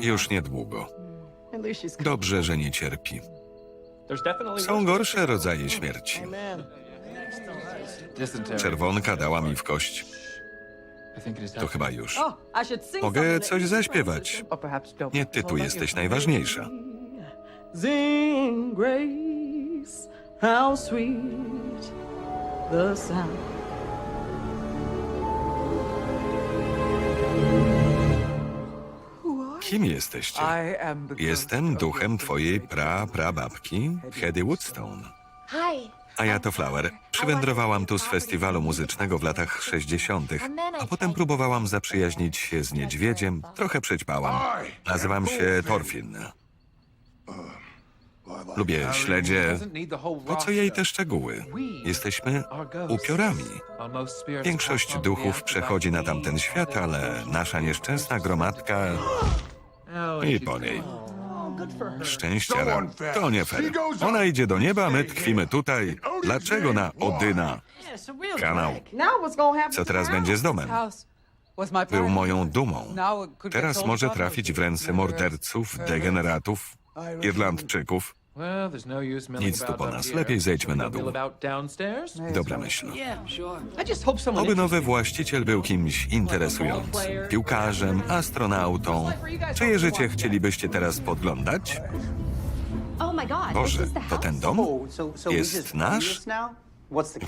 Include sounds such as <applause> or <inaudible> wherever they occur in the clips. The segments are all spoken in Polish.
Już niedługo. At least she's Dobrze, że nie cierpi. Są gorsze rodzaje śmierci. Czerwonka dała mi w kość. To chyba już. Oh, I should sing Mogę coś zaśpiewać. Nie ty tu jesteś najważniejsza. Sing grace, how sweet the sound. Kim jesteście? Jestem duchem twojej pra-prababki, Hedy Woodstone. A ja to Flower. Przywędrowałam tu z festiwalu muzycznego w latach 60., a potem próbowałam zaprzyjaźnić się z niedźwiedziem. Trochę przećpałam. Nazywam się Thorfinn. Lubię śledzie. Po co jej te szczegóły? Jesteśmy upiorami. Większość duchów przechodzi na tamten świat, ale nasza nieszczęsna gromadka i po niej. Szczęściara. To nie fair. Ona idzie do nieba, my tkwimy tutaj. Dlaczego na Odyna? Kanał. Co teraz będzie z domem? Był moją dumą. Teraz może trafić w ręce morderców, degeneratów, Irlandczyków. Nic tu po nas. Lepiej zejdźmy na dół. Dobra myśl. I just hope someone Oby nowy właściciel był kimś interesującym. Piłkarzem, astronautą. Czyje życie chcielibyście teraz podglądać? Oh. Boże, to ten dom? Jest nasz?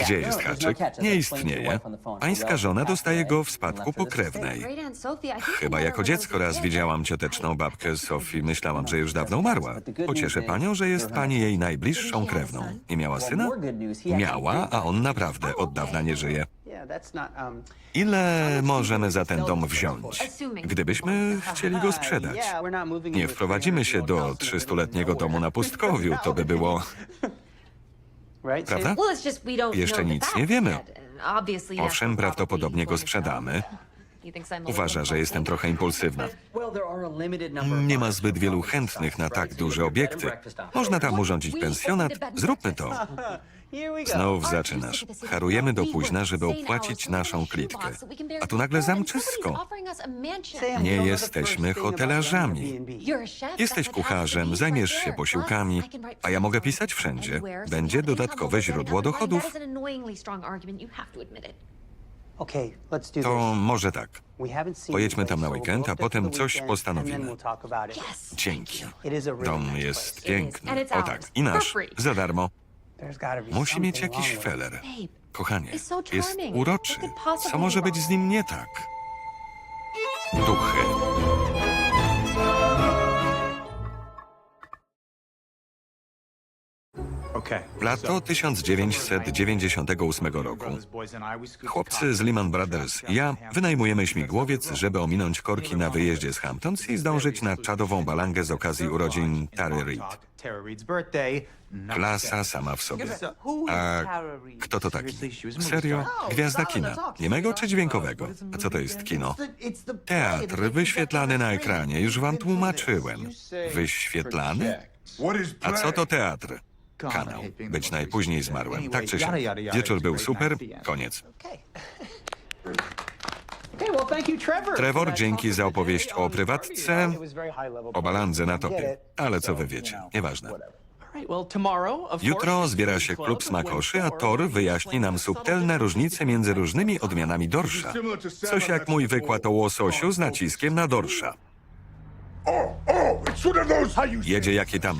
Gdzie jest haczyk? Nie istnieje. Pańska żona dostaje go w spadku pokrewnej. Sophie, Chyba jako dziecko raz widziałam cioteczną babkę Sofii. Myślałam, że już dawno umarła. Pocieszę panią, że jest pani jej najbliższą krewną. Nie miała syna? Miała, a on naprawdę od dawna nie żyje. Ile możemy za ten dom wziąć? Gdybyśmy chcieli go sprzedać. Nie wprowadzimy się do 300-letniego domu na pustkowiu, to by było... <laughs> Prawda? Jeszcze nic nie wiemy. Owszem, prawdopodobnie go sprzedamy. <laughs> Uważa, że jestem trochę impulsywna. Nie ma zbyt wielu chętnych na tak duże obiekty. Można tam urządzić pensjonat. Zróbmy to. <laughs> Znów zaczynasz. Harujemy do późna, żeby opłacić naszą klitkę. A tu nagle zamczysko. Nie jesteśmy hotelarzami. Jesteś kucharzem, zajmiesz się posiłkami, a ja mogę pisać wszędzie. Będzie dodatkowe źródło dochodów. To może tak. Pojedźmy tam na weekend, a potem coś postanowimy. Dzięki. Dom jest piękny. O tak, i nasz. Za darmo. Musi mieć jakiś feler. Kochanie, jest uroczy. Co może być z nim nie tak? Duchy. Lato 1998 roku. Chłopcy z Lehman Brothers i ja wynajmujemy śmigłowiec, żeby ominąć korki na wyjeździe z Hamptons i zdążyć na czadową balangę z okazji urodzin Tary Reid. Klasa sama w sobie. A kto to taki? Serio? Gwiazda kina. Niemego czy dźwiękowego? A co to jest kino? Teatr wyświetlany na ekranie. Już wam tłumaczyłem. Wyświetlany? A co to teatr? Kanał. Być najpóźniej zmarłem. Tak czy siak. Wieczór był super. Koniec. <laughs> Trevor, dzięki za opowieść o prywatce, o balandze na topie. Ale co wy wiecie? Nieważne. Jutro zbiera się klub smakoszy, a Thor wyjaśni nam subtelne różnice między różnymi odmianami dorsza. Coś jak mój wykład o łososiu z naciskiem na dorsza. Jedzie jakie tam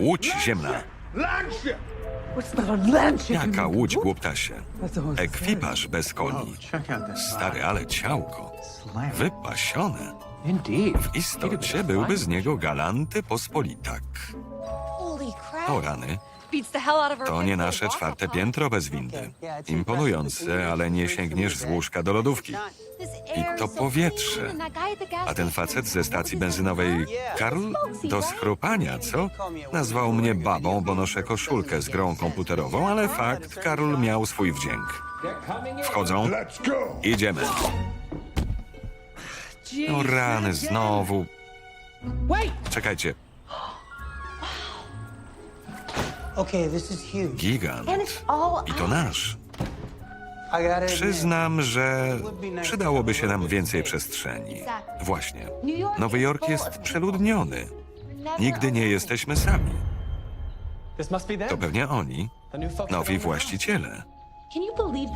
łódź ziemna. Jaka łódź, głuptasie? Ekwipaż bez koni. Stary, ale ciałko. Wypasione. W istocie byłby z niego galanty pospolitak. O rany, To nie nasze czwarte piętro bez windy. Imponujące, ale nie sięgniesz z łóżka do lodówki. I to powietrze. A ten facet ze stacji benzynowej, Karl, do schrupania, co? Nazwał mnie babą, bo noszę koszulkę z grą komputerową, ale fakt, Karl miał swój wdzięk. Wchodzą. Idziemy. No rany, znowu. Czekajcie, Okay, this is huge. gigant. And it's all I to nasz. Przyznam, że przydałoby się nam więcej przestrzeni. Właśnie. Nowy Jork jest przeludniony. Nigdy nie jesteśmy sami. To pewnie oni, nowi właściciele.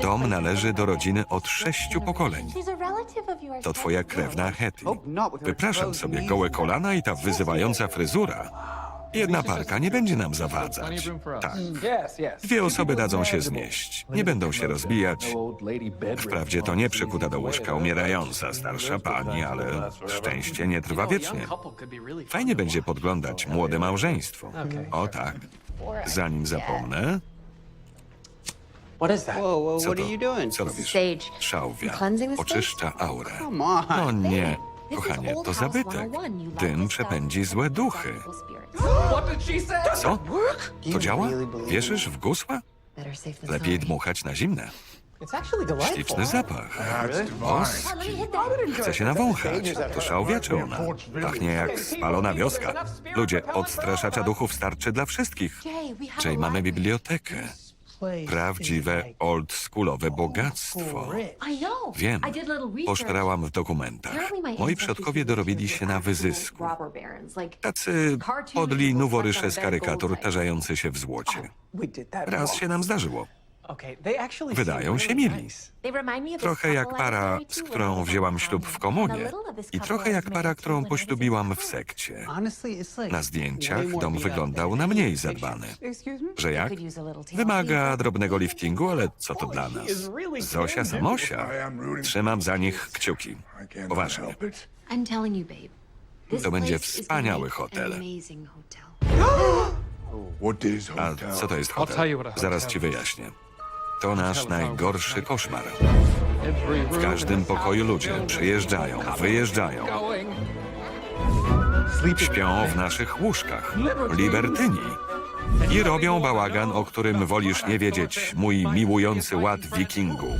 Dom należy do rodziny od sześciu pokoleń. To twoja krewna Hetty. Wypraszam sobie gołe kolana i ta wyzywająca fryzura. Jedna parka nie będzie nam zawadzać. Tak. Dwie osoby dadzą się znieść. Nie będą się rozbijać. Wprawdzie to nie przykuta do łóżka umierająca starsza pani, ale szczęście nie trwa wiecznie. Fajnie będzie podglądać młode małżeństwo. O tak. Zanim zapomnę, Whoa, whoa, co what to? are you doing? Co robisz? Sage. Szałwia. Cleansing? Oczyszcza aurę. Come on. No nie, kochanie, to zabytek. 101. You like Tym przepędzi złe duchy. Co? To działa? Wierzysz w gusła? Lepiej dmuchać na zimne. Śliczny zapach. That. chce się nawąchać. To szałwia czy ona? Pachnie jak spalona wioska. Ludzie, odstraszacza duchów starczy dla wszystkich. Jay, mamy bibliotekę. Prawdziwe, oldschoolowe bogactwo. Know. Wiem. Poszperałam w dokumentach. Moi przodkowie dorobili się na wyzysku. Tacy podli noworysze z karykatur tarzający się w złocie. Raz się nam zdarzyło. Wydają się mili. Trochę jak para, z którą wzięłam ślub w komunie. I trochę jak para, którą poślubiłam w sekcie. Na zdjęciach dom wyglądał na mniej zadbany. Że jak? Wymaga drobnego liftingu, ale co to dla nas? Zosia Samosia. Trzymam za nich kciuki. Poważnie. To będzie wspaniały hotel. <gasps> A co to jest hotel? Zaraz ci wyjaśnię. To nasz najgorszy koszmar. W każdym pokoju ludzie przyjeżdżają, wyjeżdżają. Śpią w naszych łóżkach. Libertyni. I robią bałagan, o którym wolisz nie wiedzieć, mój miłujący ład wikingu.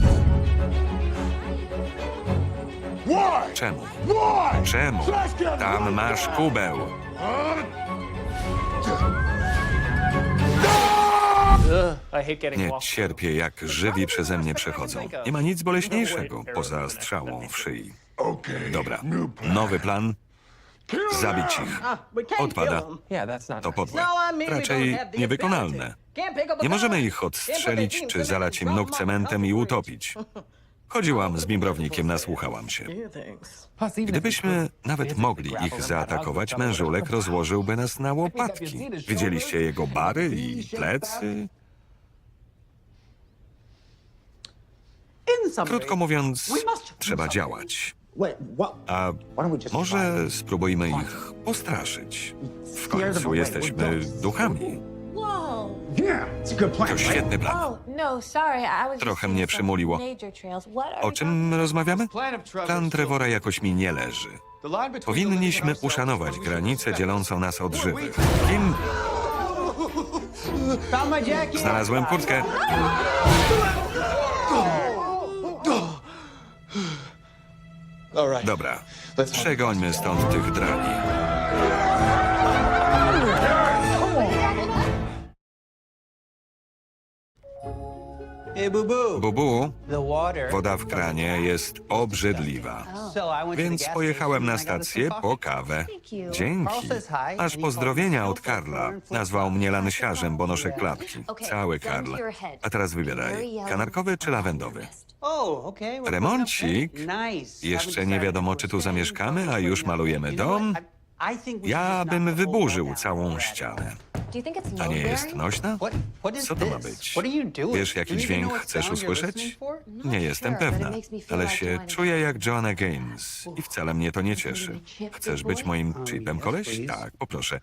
Czemu? Czemu? Tam masz kubeł. Nie cierpię, jak żywi przeze mnie przechodzą. Nie ma nic boleśniejszego poza strzałą w szyi. Dobra, nowy plan. Zabić ich. Odpada. To podłe. Raczej niewykonalne. Nie możemy ich odstrzelić czy zalać im nóg cementem i utopić. <laughs> Chodziłam z bimbrownikiem, nasłuchałam się. Gdybyśmy nawet mogli ich zaatakować, mężulek rozłożyłby nas na łopatki. Widzieliście jego bary i plecy? Krótko mówiąc, trzeba działać. A może spróbujmy ich postraszyć? W końcu jesteśmy duchami. To świetny plan. Oh, no, Trochę mnie przymuliło. O czym rozmawiamy? Plan Trevora jakoś mi nie leży. Powinniśmy uszanować granicę dzielącą nas od żywych. Kim? <laughs> Znalazłem kurtkę. Dobra, przegońmy stąd tych drani. Bubu, woda w kranie jest obrzydliwa. Więc pojechałem na stację po kawę. Dzięki. Aż pozdrowienia od Karla. Nazwał mnie lansiarzem, bo noszę klapki. Cały Karl. A teraz wybieraj. Kanarkowy czy lawendowy? Oh, Remoncik. Jeszcze nie wiadomo, czy tu zamieszkamy, a już malujemy dom. Ja bym wyburzył całą ścianę. A nie jest nośna? Co to ma być? Wiesz, jaki dźwięk chcesz usłyszeć? Nie jestem pewna, ale się czuję jak Joanna Gaines i wcale mnie to nie cieszy. Chcesz być moim chipem, koleś? Tak, poproszę.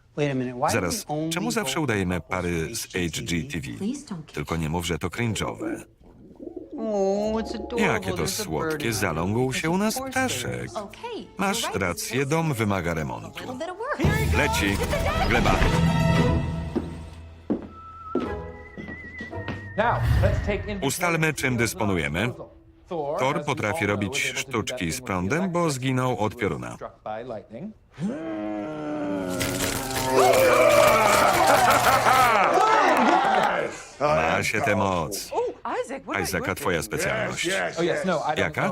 Zaraz, czemu zawsze udajemy pary z HGTV? Tylko nie mów, że to cringe'owe. Jakie to słodkie, zalągł się u nas ptaszek. Masz rację, dom wymaga remontu. Leci, gleba. Ustalmy, czym dysponujemy. Thor potrafi robić sztuczki z prądem, bo zginął od pioruna. Ma się tę moc. Isaaca, twoja specjalność. Oh yes, no, Jaka?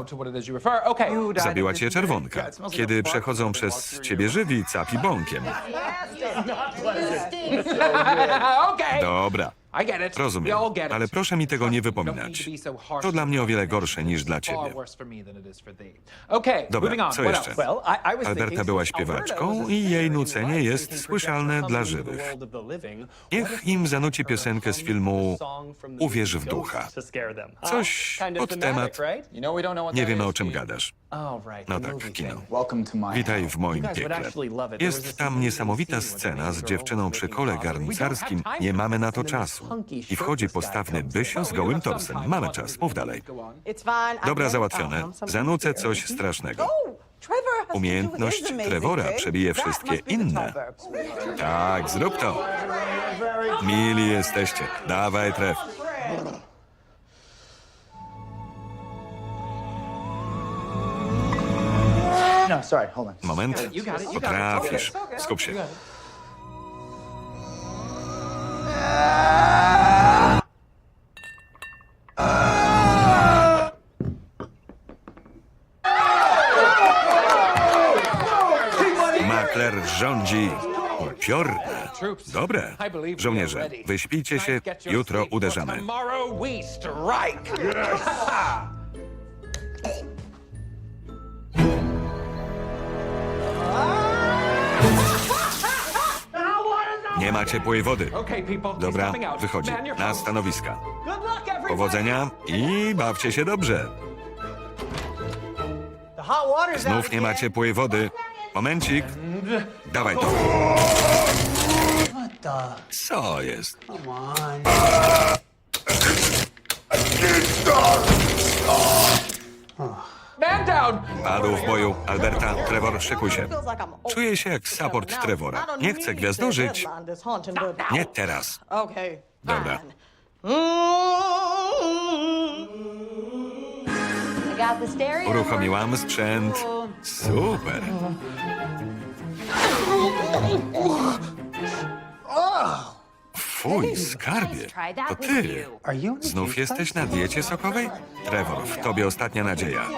Zabiła cię czerwonka, kiedy przechodzą przez ciebie żywi capi bąkiem. <laughs> Dobra. Rozumiem, ale proszę mi tego nie wypominać. to dla mnie o wiele gorsze niż dla ciebie. Dobra, co jeszcze? Alberta była śpiewaczką i jej nucenie jest słyszalne dla żywych. Niech im zanuci piosenkę z filmu Uwierz w ducha. Coś pod temat. Nie wiemy o czym gadasz. No tak, kino. thing. Welcome to my Witaj w moim piekle. Jest tam niesamowita scena z dziewczyną przy kole garncarskim. Nie mamy na to czasu. I wchodzi postawny bysio z gołym torsem. Mamy czas, mów dalej. It's fine. I Dobra, it. załatwione. Zanucę coś strasznego. Oh, Trevor has Umiejętność to do his Trevora przebije wszystkie inne. Tak, zrób to. Mili jesteście. Dawaj, tref. Sorry, hold on. Moment. Potrafisz. Skup się. Makler rządzi. Upiorne. Dobre. Żołnierze, wyśpijcie się. Jutro uderzamy. Ma ciepłej wody. Dobra, wychodzi. Na stanowiska. Powodzenia i bawcie się dobrze. Znów nie ma ciepłej wody. Momencik. Dawaj to. Co jest? Man Padł w boju. Alberta, Trevor, szykuj się. Czuję się jak support Trevora. Nie chcę gwiazdożyć. Nie teraz. Dobra. stereo. Uruchomiłam sprzęt. Super. Fuj, skarbie. To ty. Znów jesteś na diecie sokowej? Trevor, w tobie ostatnia nadzieja.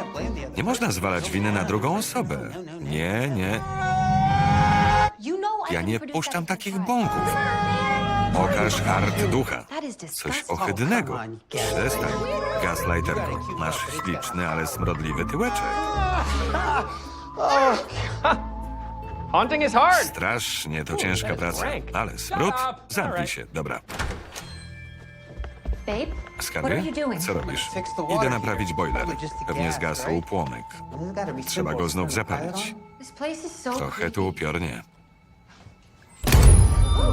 Nie można zwalać winy na drugą osobę. Nie, nie. Ja nie puszczam takich bąków. Pokaż hart ducha. Coś ohydnego. Przestań. Gaslighterko. Masz śliczny, ale smrodliwy tyłeczek. <laughs> Haunting is hard. Strasznie to ciężka praca. Ale smród? Zamknij się. Dobra. Babe, what are Skarbie? you doing? Co robisz? Fix the water Idę naprawić boiler. Pewnie gas, zgasł płomek. Trzeba go znów zapalić. light on. This place is so Trochę tu upiornie.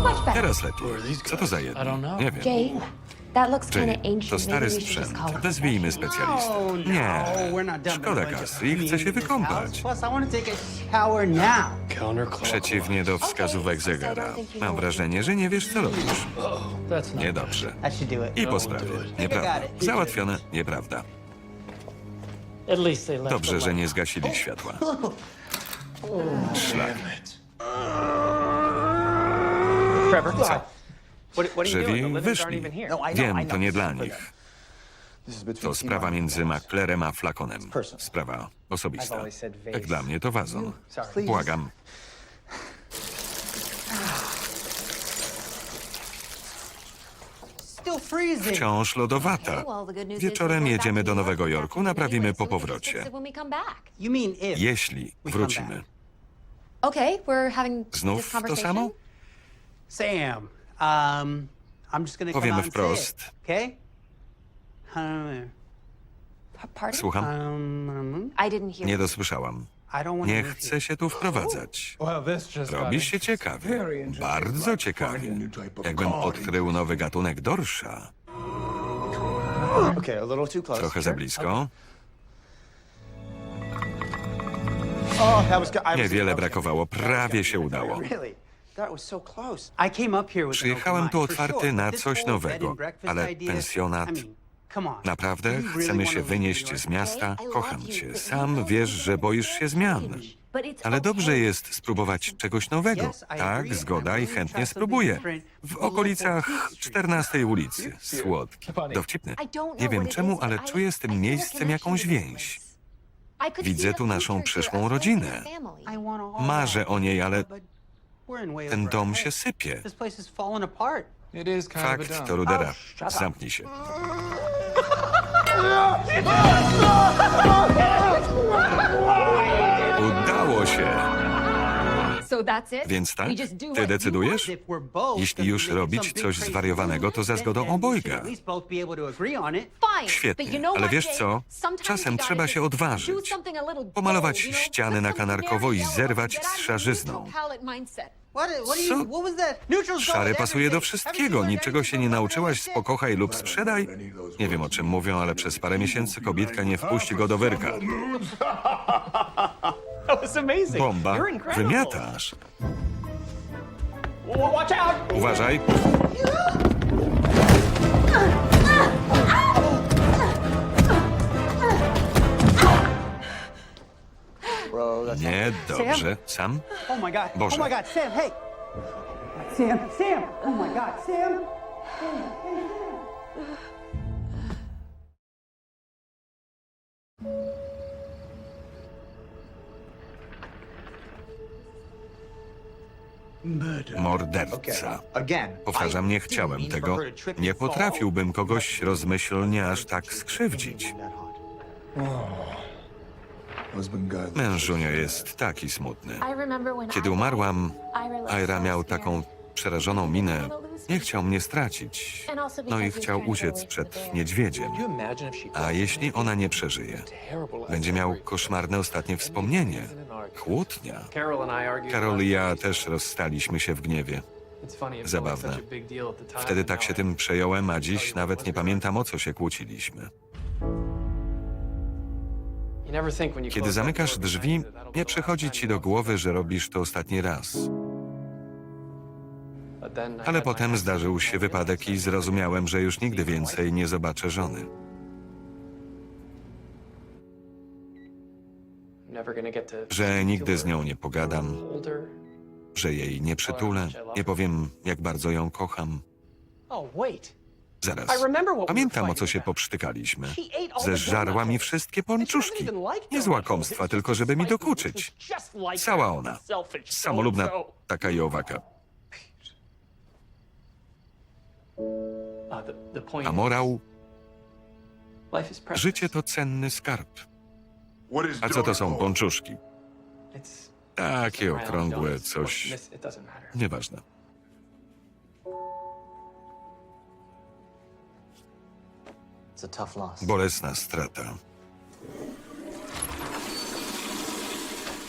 Much better. Teraz lepiej. Co to za jedno? Nie wiem. Jay, that looks kind Jay, of ancient. to stary Maybe we should just sprzęt. Wezwijmy specjalistę. Nie. Oh, we're not done Szkoda kasy i chce się wykąpać. Przeciwnie do wskazówek zegara. Mam wrażenie, że nie wiesz, co robisz. Niedobrze. I po sprawie. Nieprawda. Załatwione. Nieprawda. Dobrze, że nie zgasili światła. Szlak. Trevor. You Żywi wyszli. No, Wiem, to nie dla nich. To sprawa między Maklerem a Flakonem. Sprawa osobista. Jak dla mnie to wazon. Błagam. Wciąż lodowata. Wieczorem jedziemy do Nowego Jorku, naprawimy po powrocie. Jeśli wrócimy. Znów to samo? Sam, um, I'm just gonna come Powiem out and say wprost. okay? Um, P- Pardon? Słucham? um, I didn't hear. Nie dosłyszałam. I don't want Nie chcę się tu wprowadzać. Well, this just got Robi się ciekawie. Bardzo ciekawie. Jakbym odkrył nowy gatunek dorsza. Okay, a little too close. Trochę za blisko. Oh, that was good. I was- Niewiele brakowało. Prawie się udało. Really? Przyjechałem tu otwarty na coś nowego, ale pensjonat-. Naprawdę chcemy się wynieść z miasta? Kocham cię. Sam wiesz, że boisz się zmian. Ale dobrze jest spróbować czegoś nowego. Tak, zgoda i chętnie spróbuję. W okolicach 14 ulicy. Słodki. Dowcipny. Nie wiem czemu, ale czuję z tym miejscem jakąś więź. Widzę tu naszą przyszłą rodzinę. Marzę o niej, ale but we're in way ten dom się sypie. This place is falling apart. It is kind of a Fakt to Rudera. Zamknij się. Udało się. Więc tak? Ty decydujesz? If we're both Jeśli już robić coś zwariowanego, to za zgodą obojga. at least both be able to agree on it. Świetnie, ale wiesz co? Czasem trzeba się odważyć. Pomalować ściany na kanarkowo i zerwać z szarzyzną. Co? going pasuje do wszystkiego. Niczego się nie nauczyłaś z pokochaj lub sprzedaj? Nie wiem o czym mówią, ale przez parę miesięcy kobietka nie wpuści go do wyrka. <laughs> Bomba, wymiatasz. Uważaj. Nie, dobrze. Sam? Oh my God. Boże. Oh my God, Sam, hey. Sam, Sam. Oh my God, Sam. Morderca. Powtarzam, nie chciałem tego. Nie potrafiłbym kogoś rozmyślnie aż tak skrzywdzić. Mężunio jest taki smutny. Kiedy umarłam, Aira miał taką przerażoną minę. Nie chciał mnie stracić. No i chciał uciec przed niedźwiedziem. A jeśli ona nie przeżyje? Będzie miał koszmarne ostatnie wspomnienie. Argued Karol i ja też rozstaliśmy się w gniewie. Zabawne. Wtedy tak się tym przejąłem, a dziś nawet nie pamiętam o co się kłóciliśmy. Kiedy zamykasz drzwi, nie the przychodzi ci do głowy, że robisz to ostatni raz. Ale potem zdarzył się wypadek i zrozumiałem, że już nigdy więcej nie zobaczę żony. Never gonna get to Że nigdy z nią nie pogadam, że jej nie przytulę, nie powiem, jak bardzo ją kocham. Zaraz. Pamiętam, o co się poprztykaliśmy. Zeżarła mi wszystkie ponczuszki. Nie z łakomstwa, tylko żeby mi dokuczyć. Cała ona. Samolubna taka i owaka. Uh, A morał? Życie to cenny skarb. A co to są ponczuszki? Takie okrągłe coś. Nieważne. Bolesna strata.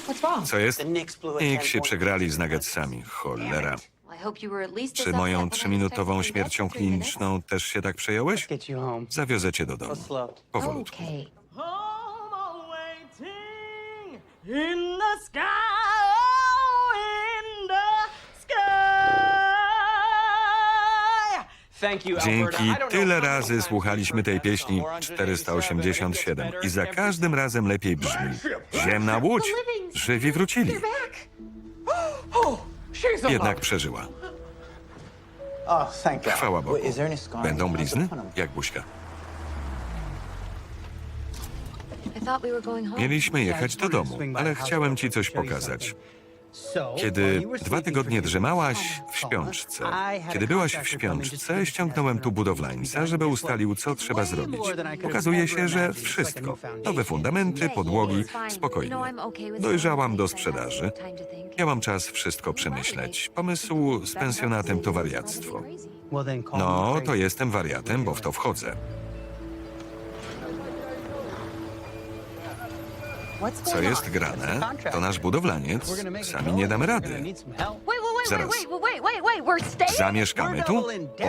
What's wrong? Co jest? Nixie 10-point przegrali z Nuggetsami. Cholera. Czy moją trzyminutową śmiercią kliniczną też się tak przejąłeś? Zawiozę cię do domu. Powolutku. Home waiting in the sky, Dzięki tyle razy słuchaliśmy tej pieśni song. We're on 487 i za każdym razem lepiej brzmi. Ziemna łódź! Żywi wrócili. <gasps> Alive. Jednak przeżyła. Oh. Chwała Bogu. Będą blizny? Jak buźka. Mieliśmy jechać do domu, ale chciałem ci coś pokazać. Kiedy dwa tygodnie drzymałaś w śpiączce, kiedy byłaś w śpiączce, ściągnąłem tu budowlańca, żeby ustalił, co trzeba zrobić. Okazuje się, że wszystko. Nowe fundamenty, podłogi, spokojnie. Dojrzałam do sprzedaży. Miałam czas wszystko przemyśleć. Pomysł z pensjonatem to wariactwo. No, to jestem wariatem, bo w to wchodzę. Co jest grane, to nasz budowlaniec. Sami nie damy rady. Zaraz. Zamieszkamy tu?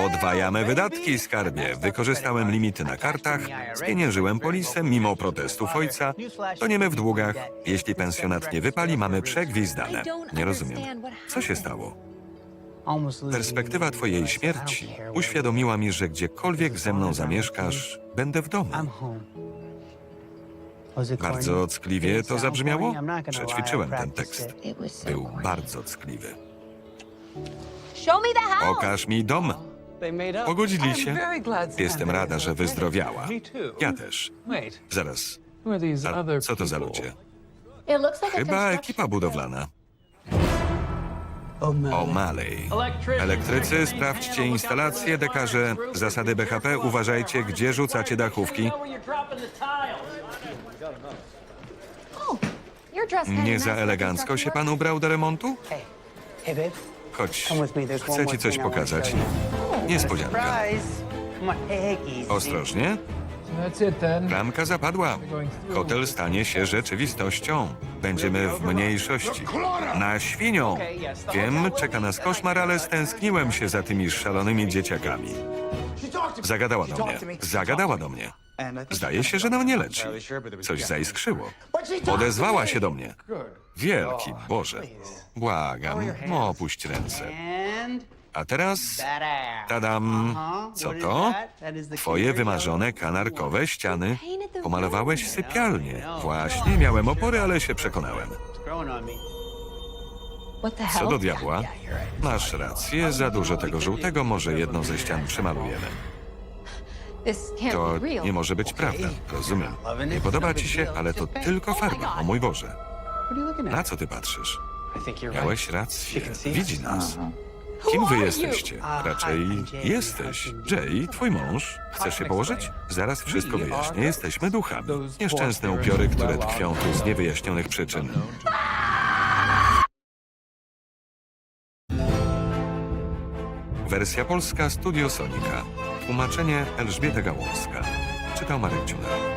Odwajamy wydatki, skarbie. Wykorzystałem limity na kartach, spieniężyłem polisę mimo protestów ojca. Toniemy w długach. Jeśli pensjonat nie wypali, mamy przegwizdane. Nie rozumiem. Co się stało? Perspektywa twojej śmierci uświadomiła mi, że gdziekolwiek ze mną zamieszkasz, będę w domu. Bardzo ockliwie to zabrzmiało? Przećwiczyłem ten tekst. Był bardzo ckliwy. Pokaż mi dom. Pogodzili się. Jestem rada, że wyzdrowiała. Ja też. Zaraz. A co to za ludzie? Chyba ekipa budowlana. O malej. Elektrycy, sprawdźcie instalację, dekarze, zasady BHP, uważajcie, gdzie rzucacie dachówki. Nie za elegancko się pan ubrał do remontu? Chodź, chcę ci coś pokazać. Niespodzianka. Ostrożnie, So that's it then. klamka zapadła. Hotel stanie się rzeczywistością. Będziemy w mniejszości. Na świnią. Wiem, czeka nas koszmar, ale stęskniłem się za tymi szalonymi dzieciakami. Zagadała do mnie. Zagadała do mnie. Zdaje się, że na mnie leczy. Coś zaiskrzyło. Odezwała się do mnie. Wielki Boże. Błagam, opuść ręce. A teraz... Tadam. Co to? Twoje wymarzone kanarkowe ściany. Pomalowałeś sypialnię. Właśnie, miałem opory, ale się przekonałem. Co do diabła? Masz rację, za dużo tego żółtego, może jedną ze ścian przemalujemy. To nie może być prawda, rozumiem. Nie podoba ci się, ale to tylko farba, o mój Boże. Na co ty patrzysz? Miałeś rację, widzi nas. Kim wy jesteście? Raczej jesteś. Jay, twój mąż. Chcesz się położyć? Zaraz wszystko wyjaśnię. Jesteśmy duchami. Nieszczęsne upiory, które tkwią tu z niewyjaśnionych przyczyn. Wersja polska Studio Sonika. Tłumaczenie Elżbieta Gałązka. Czytał Marek Ciunek.